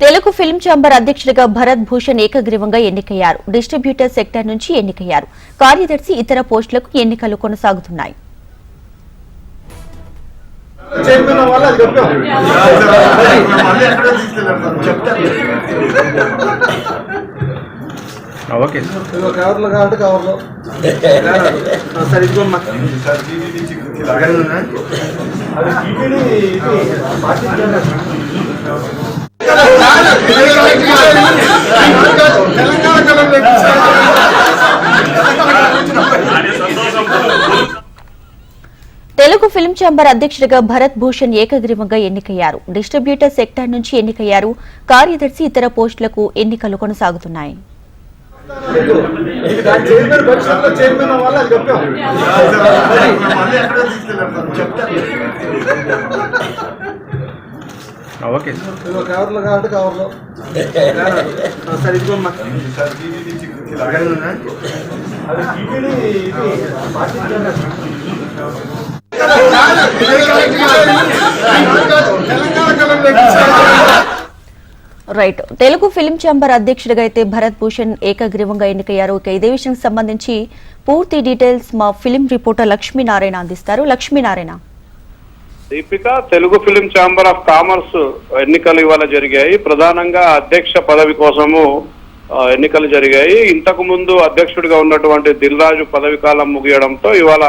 Telugu film chamber అధ్యక్షుడిగా భరత్ భూషణ్ ఏకగ్రీవంగా ఎన్నికయ్యారు. డిస్ట్రిబ్యూటర్ సెక్టర్ నుంచి ఎన్నికయ్యారు. కార్యదర్శి ఇతర పోస్టులకు ఎన్నికలు కొనసాగుతున్నాయి. ఓకే. కవర్లో కవర్లో సార్ ఇదిగోమ్మా అది తెలుగు ఫిల్మ్ ఛాంబర్ అధ్యక్షుడిగా భరత్ భూషణ్ ఏకగ్రీవంగా ఎన్నికయ్యారు. డిస్ట్రిబ్యూటర్ సెక్టర్ నుంచి ఎన్నికయ్యారు. కార్యదర్శి ఇతర పోస్టులకు ఎన్నికలు కొనసాగుతున్నాయి. చెప్తాను ఓకే కవర్లో కవర్లో సార్ ఇదిగోమ్మా రైట్ తెలుగు ఫిల్మ్ ఛాంబర్ అధ్యక్షుడిగా అయితే భరత్ భూషణ్ ఏకగ్రీవంగా ఎన్నికయ్యారు. ఇక ఇదే విషయానికి సంబంధించి పూర్తి డీటెయిల్స్ మా ఫిల్మ్ రిపోర్టర్ లక్ష్మీనారాయణ అందిస్తారు. Lakshminarayana. Deepika Telugu film chamber of commerce ఎన్నికలు ఇవాళ జరిగాయి. ప్రధానంగా అధ్యక్ష పదవి కోసము ఎన్నికలు జరిగాయి. ఇంతకు ముందు అధ్యక్షుడిగా ఉన్నటువంటి దిల్రాజు పదవి కాలం ముగియడంతో ఇవాళ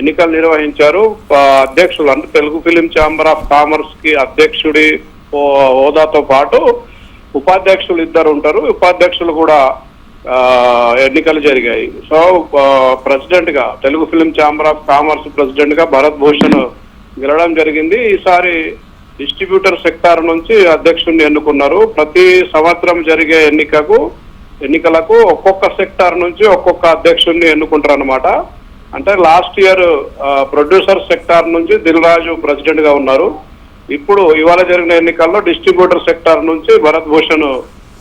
ఎన్నికలు నిర్వహించారు. అధ్యక్షులు అంటే తెలుగు ఫిలిం ఛాంబర్ ఆఫ్ కామర్స్కి అధ్యక్షుడి హోదాతో పాటు ఉపాధ్యక్షులు ఇద్దరు ఉంటారు. ఉపాధ్యక్షులు కూడా ఎన్నికలు జరిగాయి. సో ప్రెసిడెంట్గా Telugu film chamber of commerce ప్రెసిడెంట్గా భరత్ భూషణ్ గెలవడం జరిగింది. ఈసారి డిస్ట్రిబ్యూటర్ సెక్టార్ నుంచి అధ్యక్షుడిని ఎన్నుకున్నారు. ప్రతి సంవత్సరం జరిగే ఎన్నికకు ఎన్నికలకు ఒక్కొక్క సెక్టార్ నుంచి ఒక్కొక్క అధ్యక్షుడిని ఎన్నుకుంటారు అనమాట అంటే లాస్ట్ ఇయర్ ప్రొడ్యూసర్ సెక్టార్ నుంచి దిల్ రాజు ప్రెసిడెంట్గా ఉన్నారు. ఇప్పుడు ఇవాళ జరిగిన ఎన్నికల్లో డిస్ట్రిబ్యూటర్ సెక్టార్ నుంచి భరత్ భూషణ్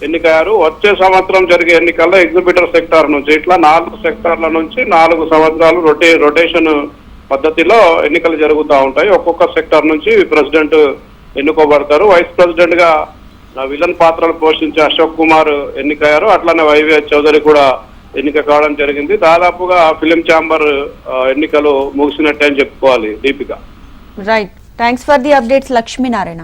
ఎన్నికయ్యారు. వచ్చే సంవత్సరం జరిగే ఎన్నికల్లో ఎగ్జిబిటర్ సెక్టార్ నుంచి ఇట్లా నాలుగు సెక్టార్ల నుంచి నాలుగు సంవత్సరాలు రొటే రొటేషన్ పద్ధతిలో ఎన్నికలు జరుగుతూ ఉంటాయి. ఒక్కొక్క సెక్టార్ నుంచి ప్రెసిడెంట్ ఎన్నుకోబడతారు. వైస్ ప్రెసిడెంట్గా ఆ, విలన్ పాత్రలు పోషించే అశోక్ కుమార్ ఎన్నికయ్యారు. అట్లానే వైవిఎస్ చౌదరి కూడా ఎన్నిక కావడం జరిగింది. దాదాపుగా ఫిలిం ఛాంబర్ ఎన్నికలు ముగిసినట్టే అని చెప్పుకోవాలి Deepika. Right thanks for the updates Lakshminarayana